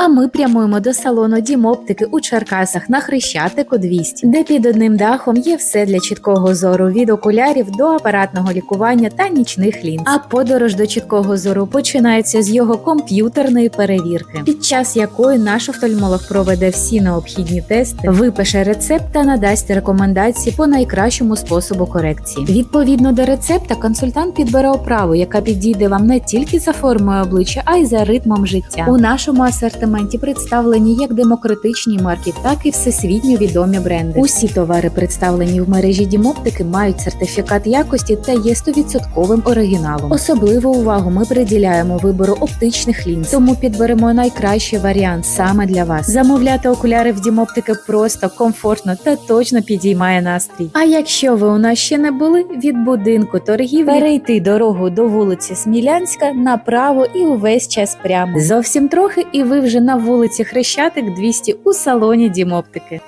А ми прямуємо до салону Дімоптики у Черкасах на Хрещатику 200, де під одним дахом є все для чіткого зору від окулярів до апаратного лікування та нічних лінз. А подорож до чіткого зору починається з його комп'ютерної перевірки, під час якої наш офтальмолог проведе всі необхідні тести, випише рецепт та надасть рекомендації по найкращому способу корекції. Відповідно до рецепта, консультант підбере оправу, яка підійде вам не тільки за формою обличчя, а й за ритмом життя. У нашому асортименті представлені як демократичні марки, так і всесвітньо відомі бренди. Усі товари, представлені в мережі Дімоптики, мають сертифікат якості та є 100% оригіналом. Особливу увагу ми приділяємо вибору оптичних лінз, тому підберемо найкращий варіант саме для вас. Замовляти окуляри в Дімоптики просто, комфортно та точно підіймає настрій. А якщо ви у нас ще не були, від будинку торгівлі перейти дорогу до вулиці Смілянська направо і увесь час прямо. Зовсім трохи, і ви вже на вулиці Хрещатик 200 у салоні Дімоптики.